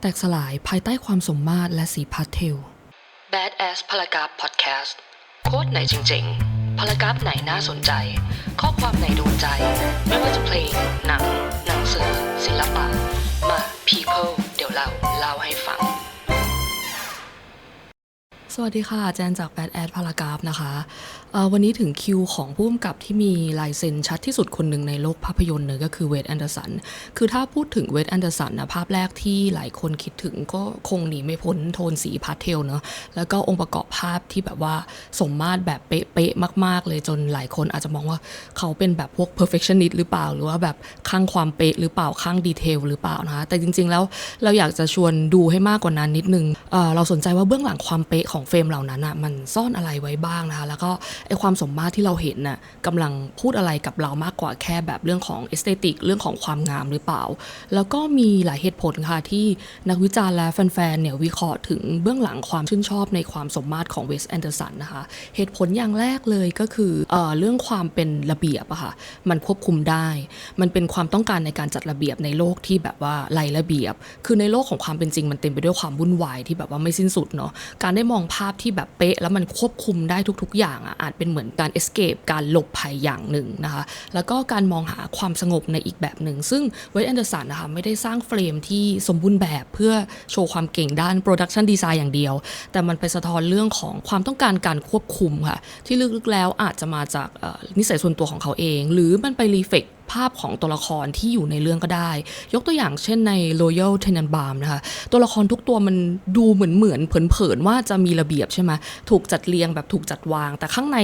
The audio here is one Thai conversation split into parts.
แตกสลายภายใต้ความสมมาตรและสีพาสเทล Bad Ass พลากราฟพอดแคสต์โค้ดไหนจริงๆพลากราฟไหนน่าสนใจ ข้อความไหนโดนใจ ไม่ว่าจะเพลง หนัง หนังสือ ศิลปะ มา People เดี๋ยวเราเล่าให้ฟัง สวัสดีค่ะ แจนจาก Bad Ad พารากราฟนะคะวันนี้ถึงคิวของผู้กำกับที่มีลายเซ็นชัดที่สุดคนหนึ่งในโลกภาพยนตร์เลยก็คือเวดแอนเดอร์สัน คือถ้าพูดถึงเวดแอนเดอร์สันนะภาพแรกที่หลายคนคิดถึงก็คงหนีไม่พ้นโทนสีพาสเทลเนอะแล้วก็องค์ประกอบภาพที่แบบว่าสมมาตรแบบเป๊ะๆมาก ๆ เลยจนหลายคนอาจจะมองว่าเขาเป็นแบบพวก perfectionist หรือเปล่า หรือว่าแบบข้างความเป๊ะหรือเปล่าข้างดีเทลหรือเปล่านะคะแต่จริง ๆ แล้วเราอยากจะชวนดูให้มากกว่านั้นนิดนึงเเราสนใจว่าเบื้องหลังความเป๊ะของเฟรมเหล่านั้นอะมันซ่อนอะไรไว้บ้างนะคะแล้วก็ไอความสมมาตรที่เราเห็นน่ะกำลังพูดอะไรกับเรามากกว่าแค่แบบเรื่องของเอสเตติกเรื่องของความงามหรือเปล่า แล้วก็มีหลายเหตุผลค่ะที่นักวิจารณ์และแฟนๆเนี่ยวิเคราะห์ถึงเบื้องหลังความชื่นชอบในความสมมาตรของเวสแอนเดอร์สันนะคะเหตุผลอย่างแรกเลยก็คือเอ่อเรื่องความเป็นระเบียบอะค่ะมันควบคุมได้ มันเป็นความต้องการในการจัดระเบียบในโลกที่แบบว่าไร้ระเบียบ คือในโลกของความเป็นจริงมันเต็มไปด้วยความวุ่นวายที่แบบว่าไม่สิ้นสุดเนาะการได้มองภาพที่แบบเป๊ะ แล้วมันควบคุมได้ทุก ๆ อย่างอะอาจเป็นเหมือนการ escape การหลบภัยอย่างหนึ่งนะคะแล้วก็การมองหาความสงบในอีกแบบหนึ่ง ซึ่งเวทแอนเดอร์สันนะคะไม่ได้สร้างเฟรมที่สมบูรณ์แบบเพื่อโชว์ความเก่งด้าน production design อย่างเดียว แต่มันไปสะท้อนเรื่องของความต้องการการควบคุมค่ะที่ลึกๆแล้วอาจจะมาจากนิสัยส่วนตัวของเขาเอง หรือมันไปรีเฟก ภาพของตัวละครที่อยู่ในเรื่องก็ได้ ยกตัวอย่างเช่นใน Royal Tenenbaum นะคะตัวละครทุกตัวมันดูเหมือนเหมือนเผินๆว่าจะมีระเบียบใช่ไหมถูกจัดเรียงแบบถูกจัดวาง แต่ข้างใน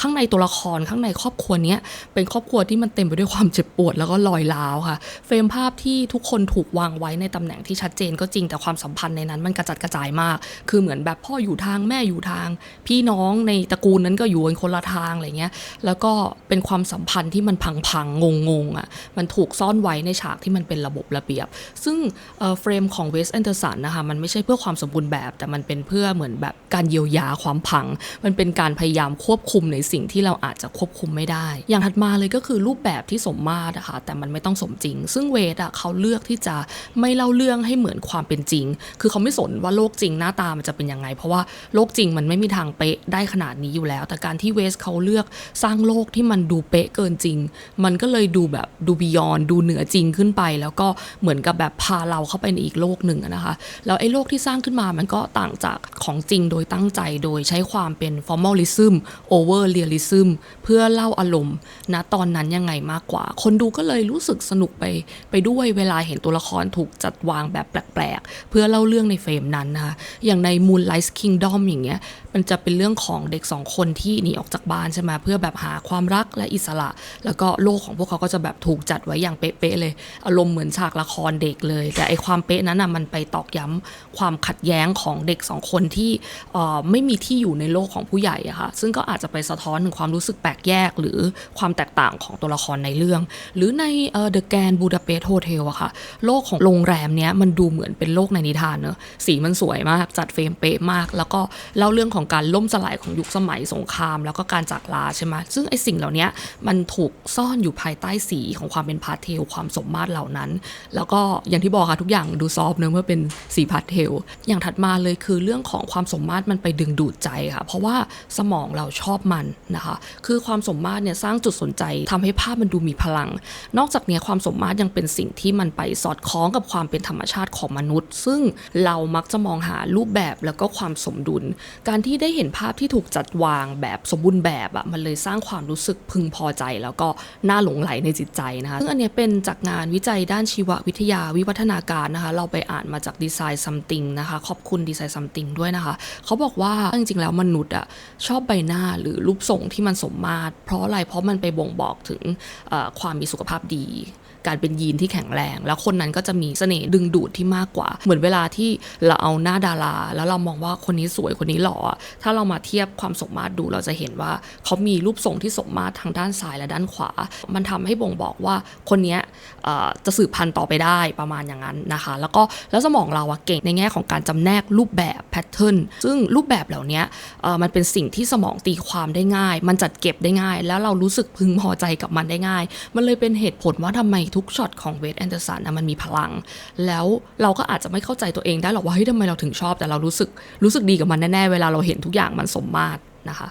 ข้างในตัวละครข้างในครอบครัวนี้เป็นครอบครัวที่มันเต็มไปด้วยความเจ็บปวดแล้วก็ลอยล้าวค่ะ เฟรมภาพที่ทุกคนถูกวางไว้ในตำแหน่งที่ชัดเจนก็จริงแต่ความสัมพันธ์ในนั้นมันกระจัดกระจายมาก คือเหมือนแบบพ่ออยู่ทางแม่อยู่ทาง พี่น้องในตระกูลนั้นก็อยู่กันคนละทางอะไรเงี้ยแล้วก็เป็นความสัมพันธ์ที่มันพังๆงงๆอะมันถูกซ่อนไว้ในฉากที่มันเป็นระบบระเบียบ ซึ่งเอ่อเฟรมของเวสแอนเดอร์สันนะคะมันไม่ใช่เพื่อความสมบูรณ์แบบ แต่มันเป็นเพื่อเหมือนแบบการเยียวยาความพัง มันเป็นการพยายามควบคุมในสิ่งที่เราอาจจะควบคุมไม่ได้ อย่างถัดมาเลยก็คือรูปแบบที่สมมาตรนะคะแต่มันไม่ต้องสมจริง ซึ่งเวสอะเขาเลือกที่จะไม่เล่าเรื่องให้เหมือนความเป็นจริง คือเขาไม่สนว่าโลกจริงหน้าตามันจะเป็นยังไง เพราะว่าโลกจริงมันไม่มีทางเป๊ะได้ขนาดนี้อยู่แล้ว แต่การที่เวสเขาเลือกสร้างโลกที่มันดูเป๊ะเกินจริง มันก็เลยดูแบบดูบียอนดูเหนือจริงขึ้นไป แล้วก็เหมือนกับแบบพาเราเข้าไปในอีกโลกหนึ่งนะคะแล้วไอ้โลกที่สร้างขึ้นมามันก็ต่างจากของจริงโดยตั้งใจโดยใช้ความเป็น formalism โอเวอร์เรียลลิซึมเพื่อเล่าอารมณ์ณตอนนั้นยังไงมากกว่า คนดูก็เลยรู้สึกสนุกไป ไปด้วยเวลาเห็นตัวละครถูกจัดวางแบบแปลกๆ เพื่อเล่าเรื่องในเฟรมนั้นนะคะอย่างใน Moonlight Kingdom อย่างเงี้ยมันจะเป็นเรื่องของเด็กสองคนที่หนีออกจากบ้านใช่ไหมเพื่อแบบหาความรักและอิสระ แล้วก็โลกของพวกเขาก็จะแบบถูกจัดไว้อย่างเป๊ะๆเลย อารมณ์เหมือนฉากละครเด็กเลย แต่ไอความเป๊ะนั้นอะมันไปตอกย้ำความขัดแย้งของเด็กสองคนที่อ่อไม่มีที่อยู่ในโลกของผู้ใหญ่อะค่ะซึ่งก็อาจจะไปสะท้อนถึงความรู้สึกแปลกแยกหรือความแตกต่างของตัวละครในเรื่อง หรือในเอ่อ The Grand Budapest Hotel อะค่ะโลกของโรงแรมเนี้ยมันดูเหมือนเป็นโลกในนิทานเนอะสีมันสวยมากจัดเฟรมเป๊ะมาก แล้วก็เล่าเรื่องของของการล่มสลายของยุคสมัยสงคราม แล้วก็การจากลาใช่ไหมซึ่งไอสิ่งเหล่านี้มันถูกซ่อนอยู่ภายใต้สีของความเป็นพาเทลความสมมาตรเหล่านั้น แล้วก็อย่างที่บอกค่ะทุกอย่างดูซอฟต์เนอเมื่อเป็นสีพาเทลอย่างถัดมาเลยคือเรื่องของความสมมาตรมันไปดึงดูดใจค่ะ เพราะว่าสมองเราชอบมันนะคะ คือความสมมาตรเนี่ยสร้างจุดสนใจทำให้ภาพมันดูมีพลัง นอกจากนี้ความสมมาตรยังเป็นสิ่งที่มันไปสอดคล้องกับความเป็นธรรมชาติของมนุษย์ ซึ่งเรามักจะมองหารูปแบบแล้วก็ความสมดุล การที่ที่ได้เห็นภาพที่ถูกจัดวางแบบสมบูรณ์แบบอะมันเลยสร้างความรู้สึกพึงพอใจ แล้วก็น่าหลงไหลในจิตใจนะคะซึ่งอันนี้เป็นจากงานวิจัยด้านชีววิทยาวิวัฒนาการนะคะ เราไปอ่านมาจากดีไซน์ซัมติงนะคะ ขอบคุณดีไซน์ซัมติงด้วยนะคะ เขาบอกว่าจริงๆแล้วมนุษย์อะชอบใบหน้าหรือรูปทรงที่มันสมมาตร เพราะอะไรเพราะมันไปบ่งบอกถึงความมีสุขภาพดี การเป็นยีนที่แข็งแรง แล้วคนนั้นก็จะมีเสน่ห์ดึงดูดที่มากกว่า เหมือนเวลาที่เราเอาหน้าดารา แล้วเรามองว่าคนนี้สวยคนนี้หล่อถ้าเรามาเทียบความสมมาตรดูเราจะเห็นว่าเขามีรูปทรงที่สมมาตรทางด้านซ้ายและด้านขวา มันทำให้บ่งบอกว่าคนนี้จะสืบพันธุ์ต่อไปได้ประมาณอย่างนั้นนะคะ แล้วก็แล้วสมองเราอะเก่งในแง่ของการจำแนกรูปแบบแพทเทิร์นซึ่งรูปแบบเหล่านี้มันเป็นสิ่งที่สมองตีความได้ง่าย มันจัดเก็บได้ง่าย แล้วเรารู้สึกพึงพอใจกับมันได้ง่าย มันเลยเป็นเหตุผลว่าทำไมทุกช็อตของเวทแอนเดอร์สันนะมันมีพลัง แล้วเราก็อาจจะไม่เข้าใจตัวเองได้หรอกว่าเฮ้ยทำไมเราถึงชอบ แต่เรารู้สึกรู้สึกดีกับมันแน่ๆ เวลาเราเห็นทุกอย่างมันสมมาตรนะคะ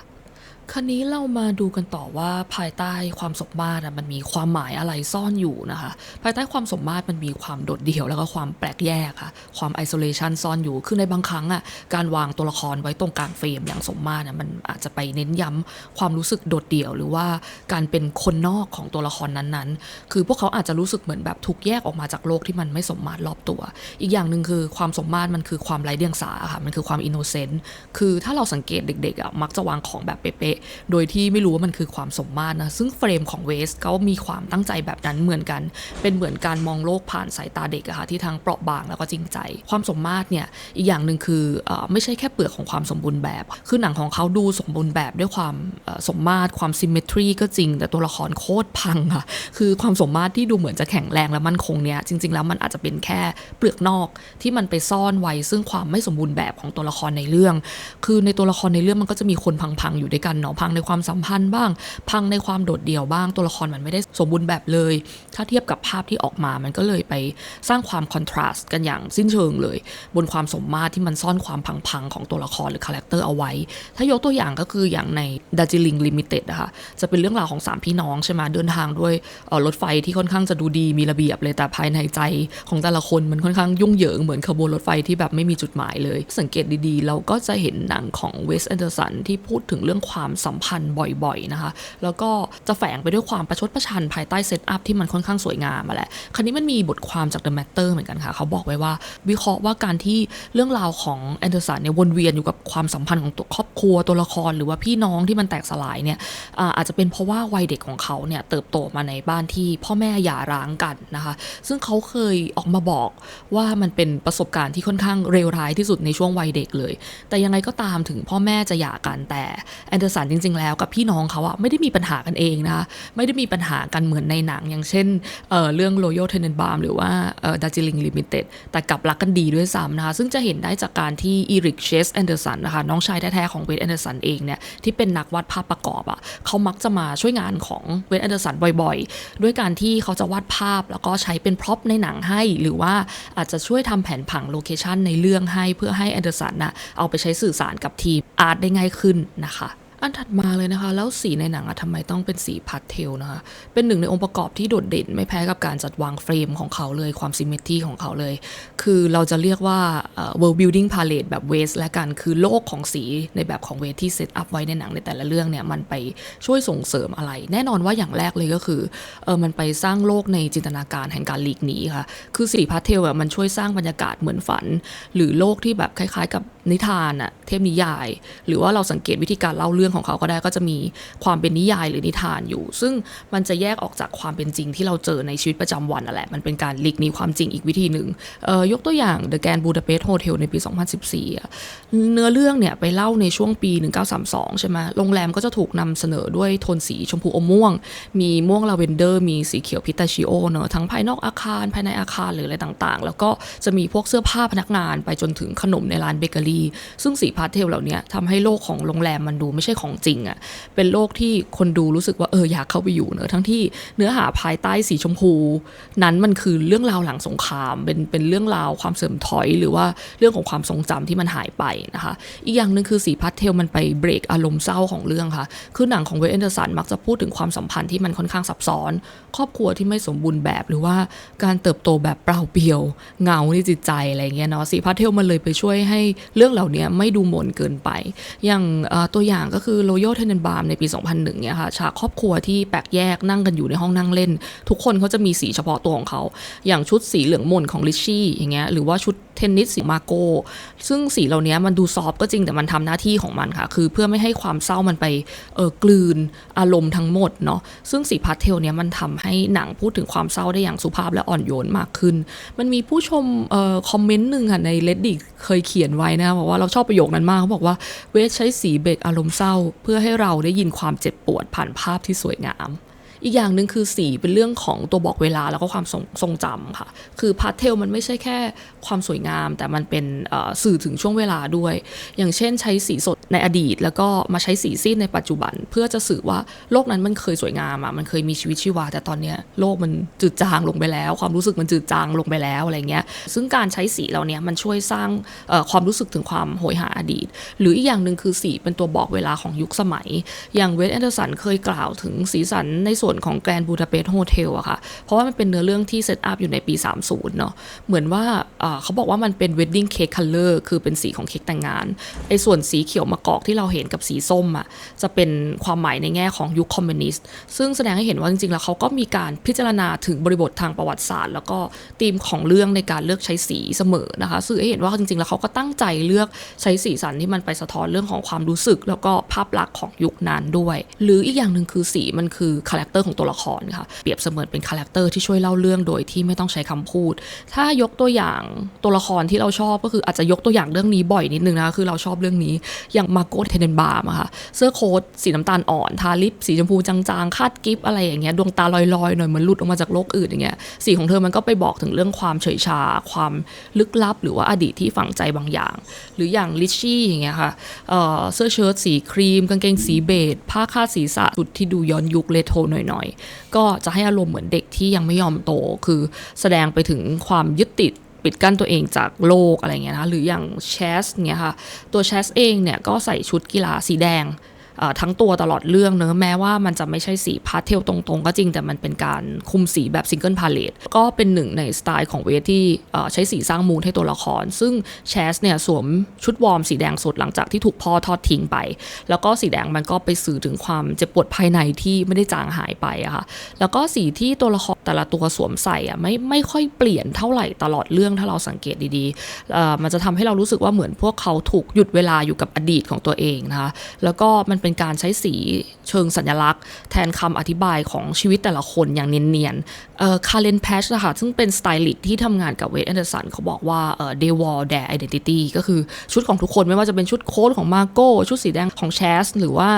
คราวนี้เรามาดูกันต่อว่าภายใต้ความสมมาตรมันมีความหมายอะไรซ่อนอยู่นะคะ ภายใต้ความสมมาตรมันมีความโดดเดี่ยวแล้วก็ความแปลกแยกค่ะ ความไอโซเลชันซ่อนอยู่ คือในบางครั้งอะการวางตัวละครไว้ตรงกลางเฟรมอย่างสมมาตรอะมันอาจจะไปเน้นย้ำความรู้สึกโดดเดี่ยว หรือว่าการเป็นคนนอกของตัวละครนั้นๆ คือพวกเขาอาจจะรู้สึกเหมือนแบบถูกแยกออกมาจากโลกที่มันไม่สมมาตรรอบตัว อีกอย่างหนึ่งคือความสมมาตรมันคือความไร้เดียงสาค่ะ มันคือความอินโนเซนต์ คือถ้าเราสังเกตเด็กๆอะมักจะวางของแบบเป๊ะโดยที่ไม่รู้ว่ามันคือความสมมาตรนะ ซึ่งเฟรมของเวสก็มีความตั้งใจแบบนั้นเหมือนกัน เป็นเหมือนการมองโลกผ่านสายตาเด็กอะค่ะที่ทั้งเปราะบางแล้วก็จริงใจ ความสมมาตรเนี่ยอีกอย่างหนึ่งคืออไม่ใช่แค่เปลือกของความสมบูรณ์แบบ คือหนังของเขาดูสมบูรณ์แบบด้วยความสมมาตรความซิมเมตรีก็จริง แต่ตัวละครโคตรพังค่ะคือความสมมาตรที่ดูเหมือนจะแข็งแรงและมั่นคงเนี่ยจริง ๆ แล้วมันอาจจะเป็นแค่เปลือกนอกที่มันไปซ่อนไว้ซึ่งความไม่สมบูรณ์แบบของตัวละครในเรื่อง คือในตัวละครในเรื่องมันก็จะมีคนพังๆอยู่ด้วยกันเนาะพังในความสัมพันธ์บ้าง พังในความโดดเดี่ยวบ้างตัวละครมันไม่ได้สมบูรณ์แบบเลย ถ้าเทียบกับภาพที่ออกมามันก็เลยไปสร้างความคอนทราสต์กันอย่างสิ้นเชิงเลย บนความสมมาตรที่มันซ่อนความพังๆของตัวละครหรือคาแรคเตอร์เอาไว้ ถ้ายกตัวอย่างก็คืออย่างในด a จิลิงลิมิเต็ดอะคะจะเป็นเรื่องราวของ 3 พี่น้องใช่ไหมเดินทางด้วยรถไฟที่ค่อนข้างจะดูดีมีระเบียบเลยแต่ภายในใจของแต่ละคนมันค่อนข้างยุ่งเหยิงเหมือนขบวนรถไฟที่แบบไม่มีจุดหมายเลย สังเกตดีๆ เราก็จะเห็นหนังของเวสแอนเดอร์สันที่พูดถึงเรื่องความสัมพันธ์บ่อยๆนะคะ แล้วก็จะแฝงไปด้วยความประชดประชันภายใต้เซตอัพที่มันค่อนข้างสวยงามมาแหละคราวนี้มันมีบทความจาก The Matter เหมือนกันค่ะ เขาบอกไว้ว่า วิเคราะห์ว่าการที่เรื่องราวของแอนเดอร์สันเนี่ยวนเวียนอยู่กับความสัมพันธ์ของตัวครอบครัวตัวละครหรือว่าพี่น้องที่มันแตกสลายเนี่ยอาอาจจะเป็นเพราะว่าวัยเด็กของเขาเนี่ยเติบโตมาในบ้านที่พ่อแม่หย่าร้างกันนะคะ ซึ่งเขาเคยออกมาบอกว่ามันเป็นประสบการณ์ที่ค่อนข้างเลวร้ายที่สุดในช่วงวัยเด็กเลย แต่ยังไงก็ตามถึงพ่อแม่จะหย่ากันแต่แอนเดอร์สันจริง ๆ แล้วกับพี่น้องเขาอะไม่ได้มีปัญหากันเองนะคะไม่ได้มีปัญหากันเหมือนในหนัง อย่างเช่นเอ่อเรื่อง Royal Tenenbaum หรือว่าเอ่อ Darjeeling Limited แต่กลับรักกันดีด้วยซ้ำนะคะซึ่งจะเห็นได้จากการที่อีริกเชสแอนเดอร์สันนะคะน้องชายแท้ๆของเวทแอนเดอร์สันเองเนี่ยที่เป็นนักวาดภาพประกอบอะเขามักจะมาช่วยงานของเวทแอนเดอร์สันบ่อยๆ ด้วยการที่เขาจะวาดภาพแล้วก็ใช้เป็นพร็อพในหนังให้ หรือว่าอาจจะช่วยทำแผนผังโลเคชันในเรื่องให้เพื่อให้แอนเดอร์สันน่ะเอาไปใช้สื่อสารกับทีมอาร์ตได้ง่ายขึ้นนะคะ อันถัดมาเลยนะคะ แล้วสีในหนังอะทำไมต้องเป็นสีพาสเทลนะคะ เป็นหนึ่งในองค์ประกอบที่โดดเด่น ไม่แพ้กับการจัดวางเฟรมของเขาเลยความซิมเมตรีของเขาเลย คือเราจะเรียกว่า world building palette แบบเวสและกันคือโลกของสีในแบบของเวสที่เซตอัพไว้ในหนังในแต่ละเรื่องเนี่ยมันไปช่วยส่งเสริมอะไร แน่นอนว่าอย่างแรกเลยก็คือเออมันไปสร้างโลกในจินตนาการแห่งการหลีกหนีค่ะคือสีพาสเทลแบบมันช่วยสร้างบรรยากาศเหมือนฝัน หรือโลกที่แบบคล้ายๆกับ นิทานอะเทพนิยาย หรือว่าเราสังเกตวิธีการเล่าเรื่องของเขาก็ได้ก็จะมีความเป็นนิยายหรือนิทานอยู่ ซึ่งมันจะแยกออกจากความเป็นจริงที่เราเจอในชีวิตประจำวันนั่นแหละ มันเป็นการหลีกหนีความจริงอีกวิธีหนึ่งเอ่อยกตัวอย่าง The Grand Budapest Hotel ในปี 2014 เนื้อเรื่องเนี่ยไปเล่าในช่วงปี 1932 ใช่ไหมโรงแรมก็จะถูกนำเสนอด้วยโทนสีชมพูอมม่วง มีม่วงลาเวนเดอร์ มีสีเขียวพิตาชิโอเนอะทั้งภายนอกอาคารภายในอาคารหรืออะไรต่างๆ แล้วก็จะมีพวกเสื้อผ้าพนักงานไปจนถึงขนมในร้านเบเกอรี่ซึ่งสีพาสเทลเหล่านี้ทำให้โลกของโรงแรมมันดูไม่ใช่ของจริงอะ่ะเป็นโลกที่คนดูรู้สึกว่าเอออยากเข้าไปอยู่เนอะทั้งที่เนื้อหาภายใต้สีชมพู นั้นมันคือเรื่องราวหลังสงคราม เป็นเป็นเรื่องราวความเสื่อมถอย หรือว่าเรื่องของความทรงจำที่มันหายไปนะคะอีกอย่างหนึ่งคือสีพาสเทลมันไปเบรกอารมณ์เศร้าของเรื่องค่ะคือหนังของเวสแอนเดอร์สันมักจะพูดถึงความสัมพันธ์ที่มันค่อนข้างซับซ้อน ครอบครัวที่ไม่สมบูรณ์แบบหรือว่าการเติบโตแบบเปล่าเปลี่ยว เงาในจิตใจอะไรเงี้ยเนาะสีพาสเทลมันเลยไปช่วยให้เรื่องเหล่านี้ไม่ดูหม่นเกินไป อย่างตัวอย่างก็คือ Royal Tenenbaum ในปี 2001 เนี่ยค่ะฉากครอบครัวที่แปลกแยกนั่งกันอยู่ในห้องนั่งเล่น ทุกคนเขาจะมีสีเฉพาะตัวของเขา อย่างชุดสีเหลืองม่นของลิชชี่อย่างเงี้ยหรือว่าชุด เทนนิสสีมาโก ซึ่งสีเหล่านี้มันดูซอฟต์ก็จริงแต่มันทำหน้าที่ของมันค่ะ คือเพื่อไม่ให้ความเศร้ามันไปเออกลืนอารมณ์ทั้งหมดเนาะซึ่งสีพาสเทลเนี้ยมันทำให้หนังพูดถึงความเศร้าได้อย่างสุภาพและอ่อนโยนมากขึ้น มันมีผู้ชมเอ่อคอมเมนต์หนึ่งค่ะใน reddit เคยเขียนไว้นะคะบอกว่าเราชอบประโยคนั้นมากเขาบอกว่าเวสใช้สีเบรกอารมณ์เศร้า เพื่อให้เราได้ยินความเจ็บปวดผ่านภาพที่สวยงาม อีกอย่างหนึ่งคือสีเป็นเรื่องของตัวบอกเวลาแล้วก็ความทรงทรงจำค่ะ คือพาสเทลมันไม่ใช่แค่ความสวยงาม แต่มันเป็นสื่อถึงช่วงเวลาด้วย อย่างเช่นใช้สีสดในอดีต แล้วก็มาใช้สีซีดในปัจจุบัน เพื่อจะสื่อว่าโลกนั้นมันเคยสวยงามอะมันเคยมีชีวิตชีวา แต่ตอนเนี้ยโลกมันจืดจางลงไปแล้ว ความรู้สึกมันจืดจางลงไปแล้วอะไรเงี้ยซึ่งการใช้สีเหล่านี้มันช่วยสร้างความรู้สึกถึงความโหยหาอดีต หรืออีกอย่างหนึ่งคือสีเป็นตัวบอกเวลาของยุคสมัย อย่างเวสแอนเดอร์สันเคยกล่าวถึงสีสันในส่วนของแกรนบูดาเปสต์โฮเทลอะค่ะ เพราะว่ามันเป็นเนื้อเรื่องที่เซตอัพอยู่ในปี 30 เนาะเหมือนว่าเอ่อเขาบอกว่ามันเป็นเวดดิ้งเค้กคัลเลอร์คือเป็นสีของเค้กแต่งงานไอ้ส่วนสีเขียวมะกอกที่เราเห็นกับสีส้มอะจะเป็นความหมายในแง่ของยุคคอมมิวนิสต์ซึ่งแสดงให้เห็นว่าจริงๆ แล้วเขาก็มีการพิจารณาถึงบริบททางประวัติศาสตร์ แล้วก็ธีมของเรื่องในการเลือกใช้สีเสมอนะคะสื่อให้เห็นว่าจริงๆ แล้วเขาก็ตั้งใจเลือกใช้สีสันที่มันไปสะท้อนเรื่องของความรู้สึก แล้วก็ภาพลักษณ์ของยุคนั้นด้วย หรืออีกอย่างหนึ่งคือสีมันคือคาแรคเตอร์ของตัวละครค่ะ เปรียบเสมือนเป็นคาแรคเตอร์ที่ช่วยเล่าเรื่องโดยที่ไม่ต้องใช้คำพูด ถ้ายกตัวอย่างตัวละครที่เราชอบก็คืออาจจะยกตัวอย่างเรื่องนี้บ่อยนิดนึงนะคะคือเราชอบเรื่องนี้อย่างมาโกเทเดนบาร์มค่ะเสื้อโค้ทสีน้ำตาลอ่อนทาลิปสีชมพูจางๆ คาดกิฟอะไรอย่างเงี้ยดวงตาลอยๆหน่อยเหมือนหลุดออกมาจากโลกอื่นอย่างเงี้ยสีของเธอมันก็ไปบอกถึงเรื่องความเฉยชา ความลึกลับ หรือว่าอดีตที่ฝังใจบางอย่าง หรืออย่างลิชชี่อย่างเงี้ยค่ะเเสื้อเชิ้ตสีครีมกางเกงสีเบจผ้าคาดศีรษะชุดที่ดูย้อนยุคเลโทหน่อยๆ ก็จะให้อารมณ์เหมือนเด็กที่ยังไม่ยอมโต คือแสดงไปถึงความยึดติดปิดกั้นตัวเองจากโลกอะไรเงี้ยนะหรืออย่างแชสเนี่ยค่ะ ตัวแชสเองเนี่ยก็ใส่ชุดกีฬาสีแดง ทั้งตัวตลอดเรื่องเนอะแม้ว่ามันจะไม่ใช่สีพาสเทลตรงๆ ก็จริงแต่มันเป็นการคุมสีแบบซิงเกิลพาเลตก็เป็นหนึ่งในสไตล์ของเวทที่ใช้สีสร้างมูลให้ตัวละคร ซึ่งแชสเนี่ยสวมชุดวอร์มสีแดงสดหลังจากที่ถูกพ่อทอดทิ้งไป แล้วก็สีแดงมันก็ไปสื่อถึงความเจ็บปวดภายในที่ไม่ได้จางหายไปอะค่ะแล้วก็สีที่ตัวละครแต่ละตัวสวมใส่อะไม่ไม่ค่อยเปลี่ยนเท่าไหร่ตลอดเรื่องถ้าเราสังเกตดีๆมันจะทำให้เรารู้สึกว่าเหมือนพวกเขาถูกหยุดเวลาอยู่กับอดีตของตัวเองนะคะแล้วก็มันเป็น็นการใช้สีเชิงสัญลักษณ์ แทนคำอธิบายของชีวิตแต่ละคนอย่างเนียนๆเอ่อคาร์เลนแพชนะคะซึ่งเป็นสไตลิสต์ที่ทำงานกับเวทแอนเดอร์สันเขาบอกว่าเอ่อ they wore their identity ก็คือชุดของทุกคนไม่ว่าจะเป็นชุดโค้ทของมาโก้ชุดสีแดงของแชสหรือว่า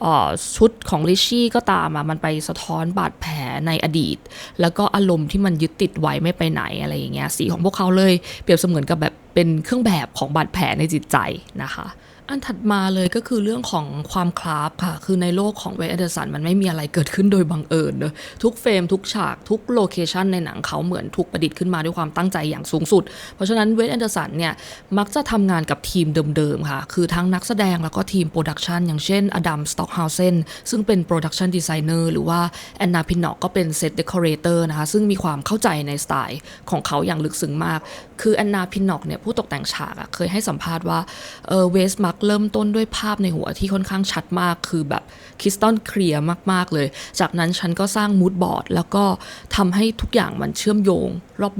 เอ่อชุดของลิชชี่ก็ตามอะมันไปสะท้อนบาดแผลในอดีต แล้วก็อารมณ์ที่มันยึดติดไว้ไม่ไปไหนอะไรอย่างเงี้ยสีของพวกเขาเลยเปรียบเสมือนกับแบบเป็นเครื่องแบบของบาดแผลในจิตใจนะคะ อันถัดมาเลยก็คือเรื่องของความคลาฟค่ะ คือในโลกของเวทแอนเดอร์สันมันไม่มีอะไรเกิดขึ้นโดยบังเอิญเนอะทุกเฟรม ทุกฉาก ทุกโลเคชันในหนังเขาเหมือนถูกประดิษฐ์ขึ้นมาด้วยความตั้งใจอย่างสูงสุด เพราะฉะนั้นเวทแอนเดอร์สันเนี่ย มักจะทำงานกับทีมเดิมๆค่ะ คือทั้งนักแสดงแล้วก็ทีมโปรดักชันอย่างเช่นอดัมสต็อกเฮาเซนซึ่งเป็นโปรดักชันดีไซเนอร์หรือว่าแอนนาพินนอกก็เป็นเซตเดคอเรเตอร์นะคะซึ่งมีความเข้าใจในสไตล์ของเขาอย่างลึกซึ้งมาก คือแอนนาพินนอกเนี่ยผู้ตกแต่งฉากอะเคยให้สัมภาษณ์ว่าเออเวสมักเริ่มต้นด้วยภาพในหัวที่ค่อนข้างชัดมาก คือแบบคริสตัลเคลียร์มาก ๆ เลย จากนั้นฉันก็สร้างมูดบอร์ดแล้วก็ทำให้ทุกอย่างมันเชื่อมโยง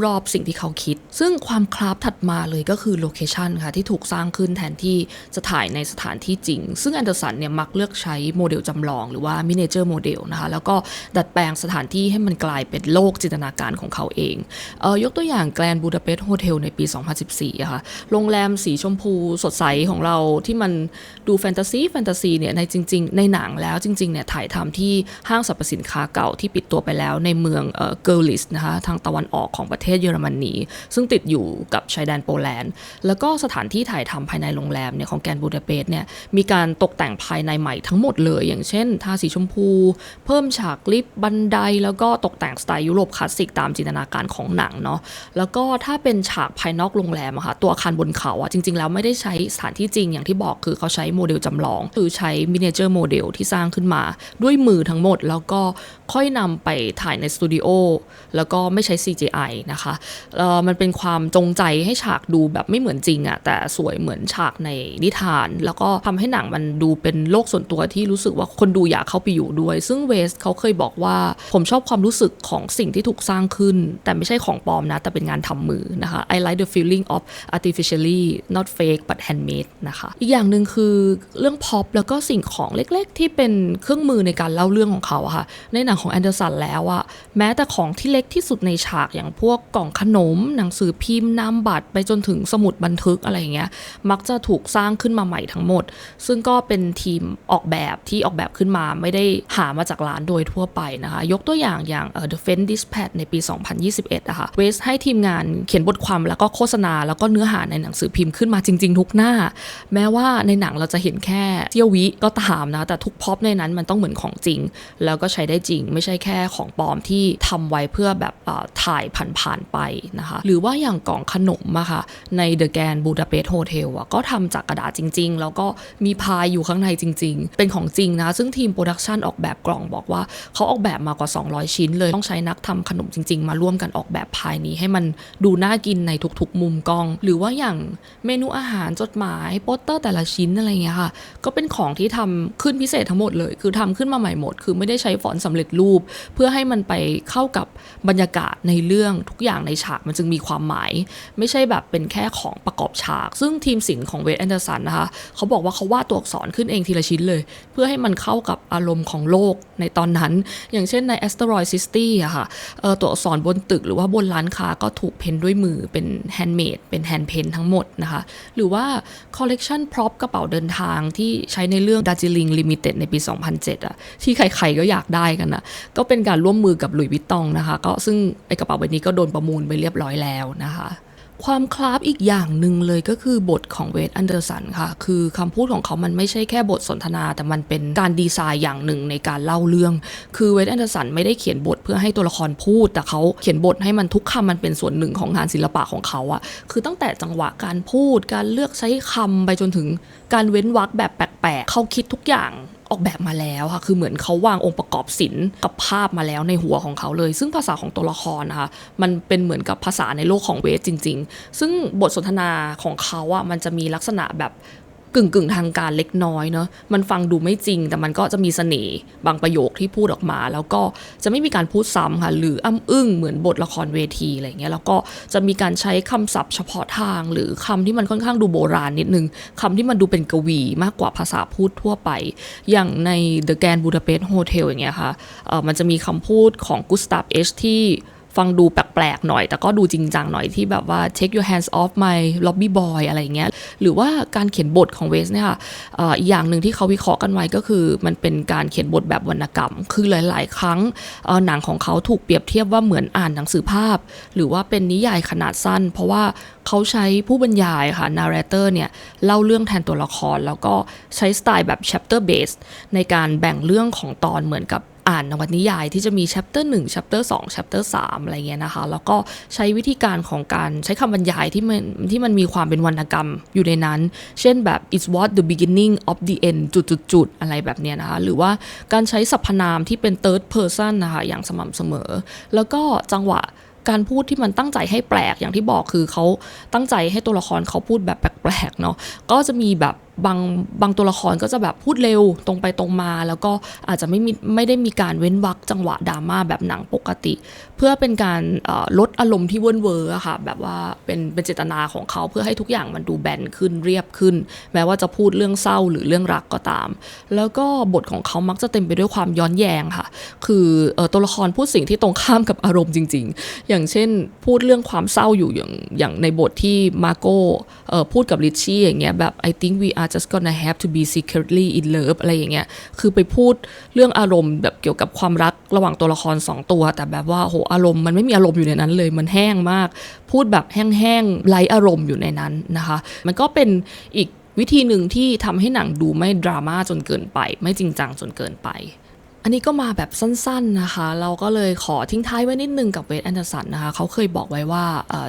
รอบๆ สิ่งที่เขาคิด ซึ่งความคลาฟถัดมาเลยก็คือโลเคชันค่ะที่ถูกสร้างขึ้นแทนที่จะถ่ายในสถานที่จริง ซึ่งแอนเดอร์สันเนี่ยมักเลือกใช้โมเดลจำลองหรือว่ามินิเจอร์โมเดลนะคะแล้วก็ดัดแปลงสถานที่ให้มันกลายเป็นโลกจินตนาการของเขาเองเออยกตัวอย่างแกรนบูดาเปสต์โฮเทลในปี 2014อะค่ะโรงแรมสีชมพูสดใสของเราที่มันดูแฟนตาซีแฟนตาซีเนี่ยในจริง ๆ ในหนังแล้วจริงๆเนี่ยถ่ายทำที่ห้างสรรพสินค้าเก่าที่ปิดตัวไปแล้วในเมืองเอ่อเกิร์ลิสนะคะทางตะวันออกของประเทศเยอรมนีซึ่งติดอยู่กับชายแดนโปแลนด์ แล้วก็สถานที่ถ่ายทำภายในโรงแรมเนี่ยของแกรนบูดาเปสต์เนี่ยมีการตกแต่งภายในใหม่ทั้งหมดเลย อย่างเช่น ทาสีชมพู เพิ่มฉากลิฟต์บันได แล้วก็ตกแต่งสไตล์ยุโรปคลาสสิกตามจินตนาการของหนังเนาะแล้วก็ถ้าเป็นฉากภายนอกโรงแรมอะค่ะตัวอาคารบนเขาอะจริง ๆ แล้วไม่ได้ใช้สถานที่จริงอย่างที่บอกคือเขาใช้โมเดลจำลอง คือใช้มินิเจอร์โมเดลที่สร้างขึ้นมา ด้วยมือทั้งหมดแล้วก็ค่อยนำไปถ่ายในสตูดิโอแล้วก็ไม่ใช้ CGI นะคะเออมันเป็นความจงใจให้ฉากดูแบบไม่เหมือนจริงอะแต่สวยเหมือนฉากในนิทาน แล้วก็ทำให้หนังมันดูเป็นโลกส่วนตัวที่รู้สึกว่าคนดูอยากเข้าไปอยู่ด้วย ซึ่งเวสเขาเคยบอกว่าผมชอบความรู้สึกของสิ่งที่ถูกสร้างขึ้น แต่ไม่ใช่ของปลอมนะ แต่เป็นงานทำมือนะคะ I like the feeling of artificially not fake but handmade นะคะอีกอย่างหนึ่งคือเรื่องพ็อปแล้วก็สิ่งของเล็กๆ ที่เป็นเครื่องมือในการเล่าเรื่องของเขาอะค่ะในหนังของแอนเดอร์สันแล้วอะแม้แต่ของที่เล็กที่สุดในฉากอย่างพวกวกกล่องขนม หนังสือพิมพ์นามบัตร ไปจนถึงสมุดบันทึกอะไรอย่างเงี้ยมักจะถูกสร้างขึ้นมาใหม่ทั้งหมด ซึ่งก็เป็นทีมออกแบบที่ออกแบบขึ้นมาไม่ได้หามาจากร้านโดยทั่วไปนะคะ ยกตัวอย่างอย่าง The Fence Dispatch ในปี 2021อะค่ะเวสให้ทีมงานเขียนบทความแล้วก็โฆษณา แล้วก็เนื้อหาในหนังสือพิมพ์ขึ้นมาจริง ๆ ทุกหน้า แม้ว่าในหนังเราจะเห็นแค่เสี้ยววิก็ตามนะแต่ทุกพ็อปในนั้นมันต้องเหมือนของจริง แล้วก็ใช้ได้จริง ไม่ใช่แค่ของปลอมที่ทำไว้เพื่อแบบถ่ายผ่านไปนะคะ หรือว่าอย่างกล่องขนมอะค่ะ ใน The Grand Budapest Hotel อะก็ทำจากกระดาษจริง ๆ แล้วก็มีพายอยู่ข้างในจริง ๆ เป็นของจริงนะ ซึ่งทีมโปรดักชันออกแบบกล่องบอกว่า เขาออกแบบมากว่า 200 ชิ้นเลย ต้องใช้นักทำขนมจริง ๆ มาร่วมกันออกแบบพายนี้ ให้มันดูน่ากินในทุกๆ มุมกล้อง หรือว่าอย่างเมนูอาหารจดหมายโปสเตอร์แต่ละชิ้นอะไรเงี้ยค่ะ ก็เป็นของที่ทำขึ้นพิเศษทั้งหมดเลย คือทำขึ้นมาใหม่หมด คือไม่ได้ใช้ฟอนต์สำเร็จรูป เพื่อให้มันไปเข้ากับบรรยากาศในเรื่องทุกอย่างในฉากมันจึงมีความหมาย ไม่ใช่แบบเป็นแค่ของประกอบฉาก ซึ่งทีมศิลป์ของเวทแอนเดอร์สันนะคะ เขาบอกว่าเขาวาดตัวอักษรขึ้นเองทีละชิ้นเลย เพื่อให้มันเข้ากับอารมณ์ของโลกในตอนนั้น อย่างเช่นใน Asteroid City อะค่ะเอ่อตัวอักษรบนตึกหรือว่าบนร้านค้าก็ถูกเพ้นด้วยมือเป็นแฮนด์เมดเป็นแฮนด์เพนทั้งหมดนะคะ หรือว่าคอลเลกชันพร็อพกระเป๋าเดินทางที่ใช้ในเรื่อง Darjeeling Limited ในปี 2007อะที่ใครๆก็อยากได้กันนะก็เป็นการร่วมมือกับหลุยส์วิตตองนะคะ ก็ซึ่งไอกระเป๋าใบนี้ก็โดนประมูลไปเรียบร้อยแล้วนะคะ ความคลาฟอีกอย่างหนึ่งเลยก็คือบทของเวทอันเดอร์สันค่ะ คือคำพูดของเขามันไม่ใช่แค่บทสนทนา แต่มันเป็นการดีไซน์อย่างหนึ่งในการเล่าเรื่อง คือเวทอันเดอร์สันไม่ได้เขียนบทเพื่อให้ตัวละครพูด แต่เขาเขียนบทให้มันทุกคำมันเป็นส่วนหนึ่งของงานศิลปะของเขาอะคือตั้งแต่จังหวะการพูด การเลือกใช้คำไปจนถึงการเว้นวรรคแบบแปลกๆเขาคิดทุกอย่าง ออกแบบมาแล้วค่ะ คือเหมือนเขาวางองค์ประกอบศิลป์กับภาพมาแล้วในหัวของเขาเลย ซึ่งภาษาของตัวละครนะคะ มันเป็นเหมือนกับภาษาในโลกของเวทจริง ๆ ซึ่งบทสนทนาของเขาอะมันจะมีลักษณะแบบ กึ่งกึ่งทางการเล็กน้อยเนาะมันฟังดูไม่จริง แต่มันก็จะมีเสน่ห์บางประโยคที่พูดออกมา แล้วก็จะไม่มีการพูดซ้ำค่ะ หรืออ้ำอึ้งเหมือนบทละครเวทีอะไรเงี้ยแล้วก็จะมีการใช้คำศัพท์เฉพาะทาง หรือคำที่มันค่อนข้างดูโบราณนิดนึงคำที่มันดูเป็นกวีมากกว่าภาษาพูดทั่วไป อย่างใน The Grand Budapest Hotel อย่างเงี้ยค่ะมันจะมีคำพูดของกุสตาฟเอชที่ ฟังดูแปลกๆหน่อย แต่ก็ดูจริงจังหน่อยที่แบบว่า take your hands off my lobby boy อะไรเงี้ย หรือว่าการเขียนบทของเวสเนี่ยค่ะอีกอย่างหนึ่งที่เขาวิเคราะห์กันไว้ก็คือ มันเป็นการเขียนบทแบบวรรณกรรม คือหลาย ๆ ครั้งหนังของเขาถูกเปรียบเทียบว่าเหมือนอ่านหนังสือภาพ หรือว่าเป็นนิยายขนาดสั้น เพราะว่าเขาใช้ผู้บรรยายค่ะ narrator เนี่ยเล่าเรื่องแทนตัวละคร แล้วก็ใช้สไตล์แบบ chapter based ในการแบ่งเรื่องของตอนเหมือนกับ อ่านนวนิยายที่จะมี chapter 1 chapter 2 chapter 3 อะไรเงี้ยนะคะ แล้วก็ใช้วิธีการของการใช้คำบรรยายที่มันที่มันมีความเป็นวรรณกรรมอยู่ในนั้น เช่นแบบ it's what the beginning of the end จุดๆๆอะไรแบบเนี้ยนะคะ หรือว่าการใช้สรรพนามที่เป็น third person นะคะ อย่างสม่ำเสมอ แล้วก็จังหวะการพูดที่มันตั้งใจให้แปลกอย่างที่บอกคือเขาตั้งใจให้ตัวละครเขาพูดแบบแปลกๆเนาะก็จะมีแบบ บางบางตัวละครก็จะแบบพูดเร็วตรงไปตรงมา แล้วก็อาจจะไม่มีไม่ได้มีการเว้นวรรคจังหวะดราม่าแบบหนังปกติ เพื่อเป็นการลดอารมณ์ที่เวินเวอร์อค่ะแบบว่าเป็นเป็นเจตนาของเขาเพื่อให้ทุกอย่างมันดูแบนขึ้นเรียบขึ้น แม้ว่าจะพูดเรื่องเศร้าหรือเรื่องรักก็ตาม แล้วก็บทของเขามักจะเต็มไปด้วยความย้อนแยงค่ะ คือออตัวละครพูดสิ่งที่ตรงข้ามกับอารมณ์จริง ๆ อย่างเช่นพูดเรื่องความเศร้าอยู่อย่างอย่างในบทที่มาโก้พูดกับลิชชี่อย่างเงี้ยแบบ I think we are just gonna have to be secretly in love อะไรอย่างเงี้ย คือไปพูดเรื่องอารมณ์แบบเกี่ยวกับความรักระหว่างตัวละครสองตัว แต่แบบว่าโหอารมณ์มันไม่มีอารมณ์อยู่ในนั้นเลย มันแห้งมาก พูดแบบแห้งๆไร้อารมณ์อยู่ในนั้นนะคะ มันก็เป็นอีกวิธีหนึ่งที่ทำให้หนังดูไม่ดราม่าจนเกินไป ไม่จริงจังจนเกินไป อันนี้ก็มาแบบสั้นๆนะคะ เราก็เลยขอทิ้งท้ายไว้นิดนึงกับเวทแอนเดอร์สันนะคะ เขาเคยบอกไว้ว่า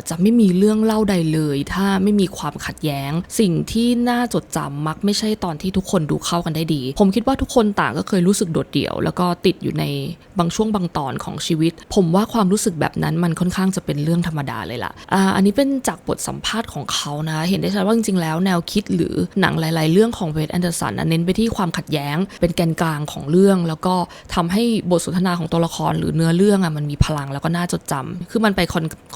จะไม่มีเรื่องเล่าใดเลย ถ้าไม่มีความขัดแย้ง สิ่งที่น่าจดจำมักไม่ใช่ตอนที่ทุกคนดูเข้ากันได้ดี ผมคิดว่าทุกคนต่างก็เคยรู้สึกโดดเดี่ยว แล้วก็ติดอยู่ในบางช่วงบางตอนของชีวิต ผมว่าความรู้สึกแบบนั้นมันค่อนข้างจะเป็นเรื่องธรรมดาเลยล่ะออันนี้เป็นจากบทสัมภาษณ์ของเขานะเห็นได้ชัดว่าจริงๆแล้วแนวคิดหรือหนังหลาย ๆ เรื่องของเวทแอนเดอร์สันเน้นไปที่ความขัดแย้ง เป็นแกนกลางของเรื่องแล้วก็ทำให้บทสนทนาของตัวละครหรือเนื้อเรื่องอะมันมีพลังแล้วก็น่าจดจำคือมันไป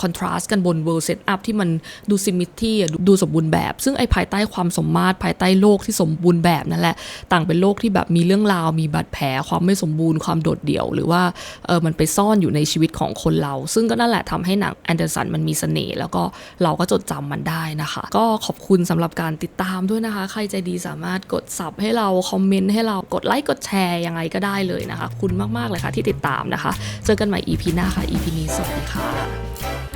คอนทราสต์กันบนเวิร์เซตอัพที่มันดูซิมิที่ดูสมบูรณ์แบบ ซึ่งไอ้ภายใต้ความสมมาตรภายใต้โลกที่สมบูรณ์แบบนั่นแหละ ต่างเป็นโลกที่แบบมีเรื่องราวมีบาดแผลความไม่สมบูรณ์ความโดดเดี่ยว หรือว่าเออมันไปซ่อนอยู่ในชีวิตของคนเรา ซึ่งก็นั่นแหละทำให้หนังแอนเดอร์สันมันมีเสน่ห์แล้วก็เราก็จดจำมันได้นะคะ ก็ขอบคุณสำหรับการติดตามด้วยนะคะ ใครใจดีสามารถกดสับให้เราคอมเมนต์ให้เรากดไลค์กดแชร์ยังไงก็ได้เลยนะคะ คุณมากๆเลยค่ะที่ติดตามนะคะ เจอกันใหม่ EP หน้าค่ะ EP นี้สวัสดีค่ะ